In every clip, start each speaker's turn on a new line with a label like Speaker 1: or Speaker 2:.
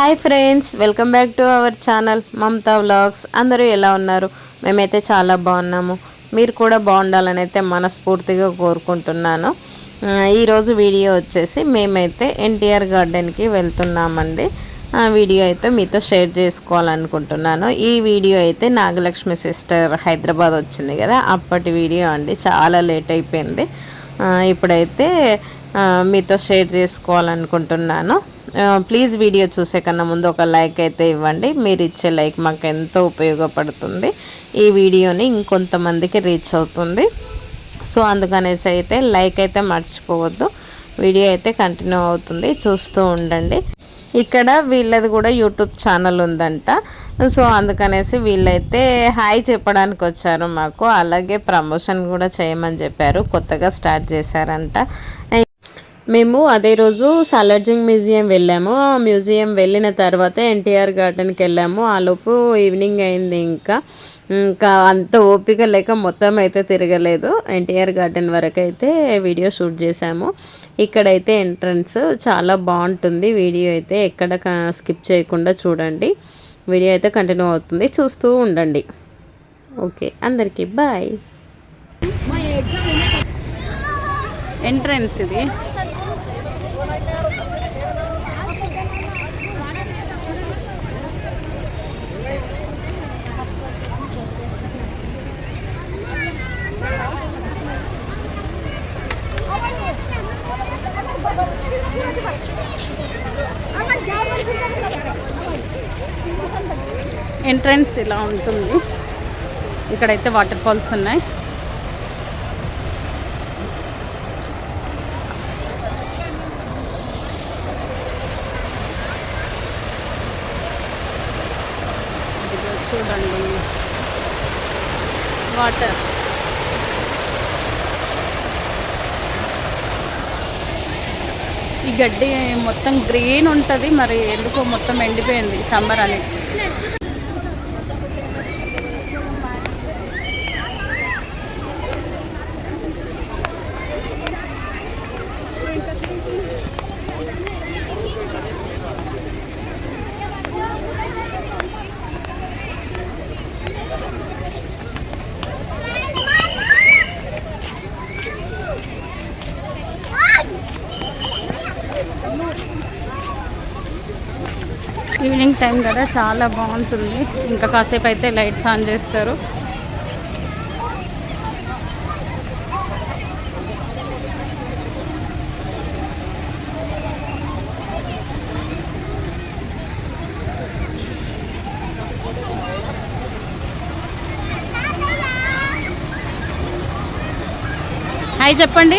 Speaker 1: Hi friends welcome back to our channel Mamata vlogs. అందరూ ఎలా ఉన్నారు? మేమైతే చాలా బాగున్నాము. మీరు కూడా బాగుండాలని అయితే మనస్ఫూర్తిగా కోరుకుంటున్నాను. ఈరోజు వీడియో వచ్చేసి మేమైతే ఎన్టీఆర్ గార్డెన్కి వెళ్తున్నామండి. ఆ వీడియో అయితే మీతో షేర్ చేసుకోవాలనుకుంటున్నాను. ఈ వీడియో అయితే నాగలక్ష్మి సిస్టర్ హైదరాబాద్ వచ్చింది కదా అప్పటి వీడియో అండి. చాలా లేట్ అయిపోయింది. ఇప్పుడైతే మీతో షేర్ చేసుకోవాలనుకుంటున్నాను. ప్లీజ్ వీడియో చూసే కన్నా ముందు ఒక లైక్ అయితే ఇవ్వండి. మీరు ఇచ్చే లైక్ మాకు ఎంతో ఉపయోగపడుతుంది. ఈ వీడియోని ఇంకొంతమందికి రీచ్ అవుతుంది. సో అందుకనేసి అయితే లైక్ అయితే మర్చిపోవద్దు. వీడియో అయితే కంటిన్యూ అవుతుంది. చూస్తూ ఉండండి. ఇక్కడ వీళ్ళది కూడా యూట్యూబ్ ఛానల్ ఉందంట. సో అందుకనేసి వీళ్ళైతే హాయ్ చెప్పడానికి వచ్చారు మాకు. అలాగే ప్రమోషన్ కూడా చేయమని చెప్పారు. కొత్తగా స్టార్ట్ చేశారంట. మేము అదే రోజు సాలార్జింగ్ మ్యూజియం వెళ్ళాము. ఆ మ్యూజియం వెళ్ళిన తర్వాత ఎన్టీఆర్ గార్డెన్కి వెళ్ళాము. ఆలోపు ఈవినింగ్ అయింది ఇంకా. ఇంకా అంత ఓపిక లేక మొత్తం అయితే తిరగలేదు. ఎన్టీఆర్ గార్డెన్ వరకు అయితే వీడియో షూట్ చేశాము. ఇక్కడైతే ఎంట్రన్స్ చాలా బాగుంటుంది. వీడియో అయితే ఎక్కడ స్కిప్ చేయకుండా చూడండి. వీడియో అయితే కంటిన్యూ అవుతుంది. చూస్తూ ఉండండి. ఓకే. అందరికీ బాయ్.
Speaker 2: ఎంట్రన్స్ ఇది. ఎంట్రన్స్ ఇలా ఉంటుంది. ఇక్కడైతే వాటర్ ఫాల్స్ ఉన్నాయి. చూడండి. వాటర్. ఈ గడ్డి మొత్తం గ్రీన్ ఉంటుంది మరి ఎందుకో మొత్తం ఎండిపోయింది సమ్మర్ అని ఈవినింగ్ టైం కదా చాలా బాగుంటుంది. ఇంకా కాసేపు అయితే లైట్స్ ఆన్ చేస్తారు. హాయ్ చెప్పండి.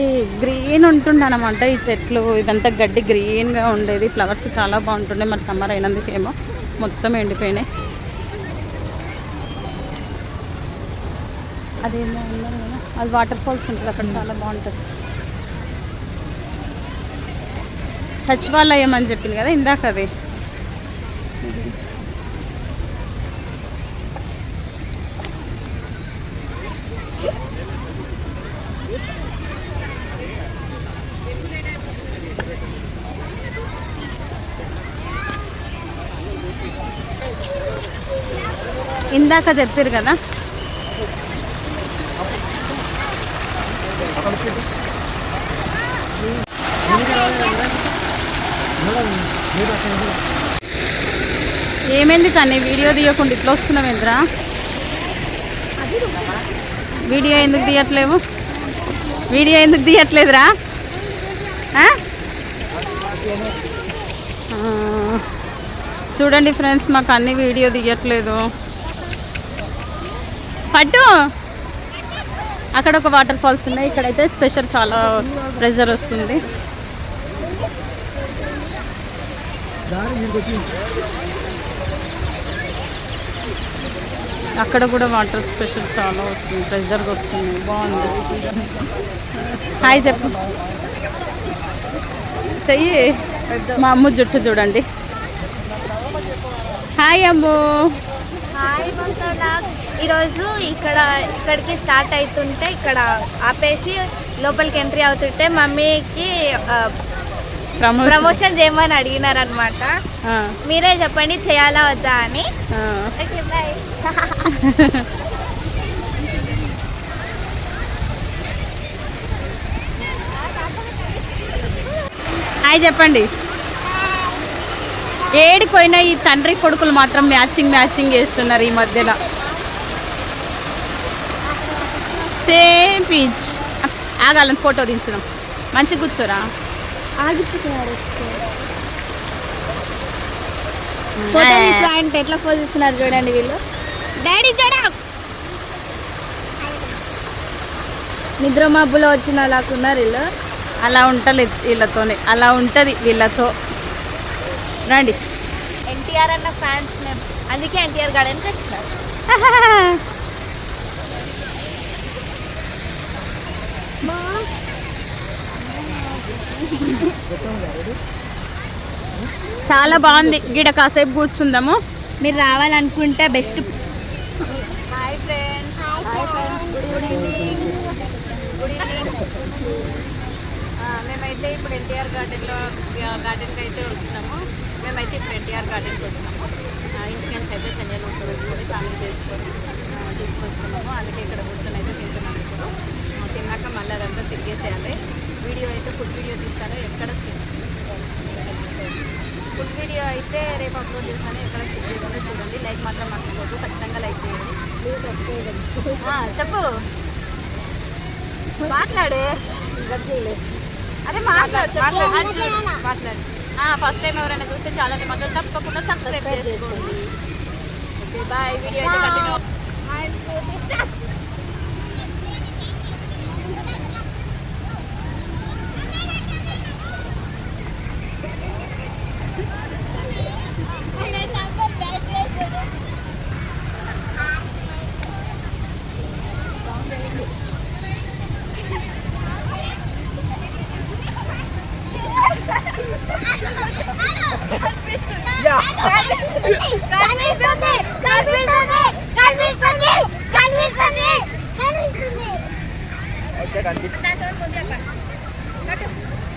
Speaker 2: ఈ గ్రీన్ ఉంటుండే అనమాట ఈ చెట్లు. ఇదంతా గడ్డి గ్రీన్గా ఉండేది. ఫ్లవర్స్ చాలా బాగుంటుండే. మరి సమ్మర్ అయినందుకేమో మొత్తం ఎండిపోయినాయి. అదేమో ఉన్నారు కదా. అది వాటర్ ఫాల్స్ ఉంటుంది అక్కడ. చాలా బాగుంటుంది. సచివాలయం అని చెప్పింది కదా ఇందాక అది. ఇందాక చెప్పారు కదా. ఏమైంది కానీ వీడియో తీయకుండా ఇట్లా వస్తున్నావేంద్రా వీడియో ఎందుకు తీయట్లేవు? వీడియో ఎందుకు తీయట్లేదురా? ఆ? చూడండి ఫ్రెండ్స్ మాకు అన్ని వీడియో తీయట్లేదు. పట్టు. అక్కడ ఒక వాటర్ ఫాల్స్ ఉన్నాయి. ఇక్కడైతే స్పెషల్ చాలా ప్రెజర్ వస్తుంది. అక్కడ కూడా వాటర్ స్పెషల్ చాలా వస్తుంది. ప్రెజర్గా వస్తుంది. బాగుంది. హాయ్ చెప్పు. చెయ్యి. మా అమ్మ జుట్టు చూడండి. హాయ్ అమ్ము.
Speaker 3: హాయ్ ఈరోజు ఇక్కడ ఇక్కడికి స్టార్ట్ అవుతుంటే ఇక్కడ ఆపేసి లోపలికి ఎంట్రీ అవుతుంటే మమ్మీకి
Speaker 2: ప్రమోషన్
Speaker 3: చేయమని అడిగినారనమాట మీరే చెప్పండి చేయాలా వద్దా అని.
Speaker 2: హాయ్ చెప్పండి. ఏడిపోయినా ఈ తండ్రి కొడుకులు మాత్రం మ్యాచింగ్ మ్యాచింగ్ చేస్తున్నారు ఈ మధ్యలో సేమ్ పీచ్ ఆగాలని ఫోటో దించడం మంచి కూర్చోరా. ఫోటో అంటే ఎట్లా పోజ్ ఇస్తున్నారు చూడండి వీళ్ళు? డాడీ చూడ నిద్ర మబ్బులో వచ్చిన అలాకున్నారు వీళ్ళు. అలా ఉంటలేదు వీళ్ళతోనే. అలా ఉంటుంది వీళ్ళతో. రండి.
Speaker 3: ఎన్టీఆర్ అన్న ఫ్యాన్స్ మేము. అందుకే ఎన్టీఆర్ గార్డెన్కి వచ్చినారు
Speaker 2: చాలా బాగుంది. గిడ కాసేపు కూర్చుందాము.
Speaker 3: మీరు రావాలనుకుంటే బెస్ట్. ఈవినింగ్
Speaker 2: మేమైతే ఇప్పుడు ఎన్టీఆర్ గార్డెన్లో గార్డెన్కి అయితే వచ్చినాము. మేమైతే ఇప్పుడు ఎన్టీఆర్ గార్డెన్కి వచ్చినాము. ఇంటికి అయితే చెన్నైలో ఉంటుంది కూడా ఫ్యామిలీ చేసుకొని ఆ, తీసుకొచ్చుకున్నాము అందుకే ఇక్కడ కూర్చొని అయితే తింటున్నాము ఇప్పుడు. తిన్నాక మళ్ళీ అదంతా తిరిగేసేయాలి. వీడియో అయితే ఫుడ్ వీడియో తీస్తాను ఎక్కడ ఫుడ్ వీడియో అయితే రేపు అప్లోడ్ చేస్తాను ఎక్కడ స్కిప్ చేయకుండా చూడండి. లైక్ మాత్రం మర్చిపోదు ఖచ్చితంగా లైక్ చేయండి. చెప్పు. మాట్లాడే. అదే మాట్లాడు మాట్లాడు మాట్లాడు. ఫస్ట్ టైం ఎవరైనా చూస్తే చాలా మాత్రం తప్పకుండా సబ్స్క్రైబ్ చేసుకోండి. ఓకే బాయ్ వీడియో అయితే కంటిన్యూ
Speaker 3: కనిపిస్తుంది కనిపిస్తుంది కనిపిస్తుంది కనిపిస్తుంది కనిపిస్తుంది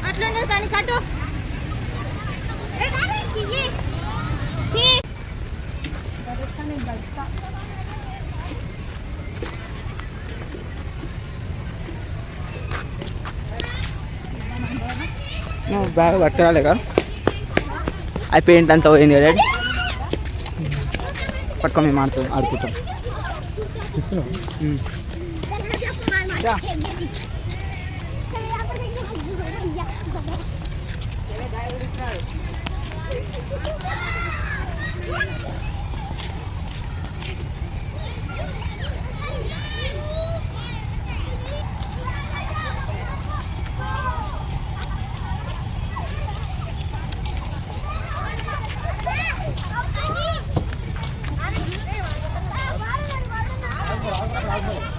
Speaker 3: అట్లుండదు కానీ కట్టు
Speaker 4: బాగా పట్టరాలేక ఆ పెయింట్ అంతా పోయింది కదా. పట్టుకొని మేము ఆడుతాం ఆడుకుంటాం.
Speaker 3: ఇస్తున్నాం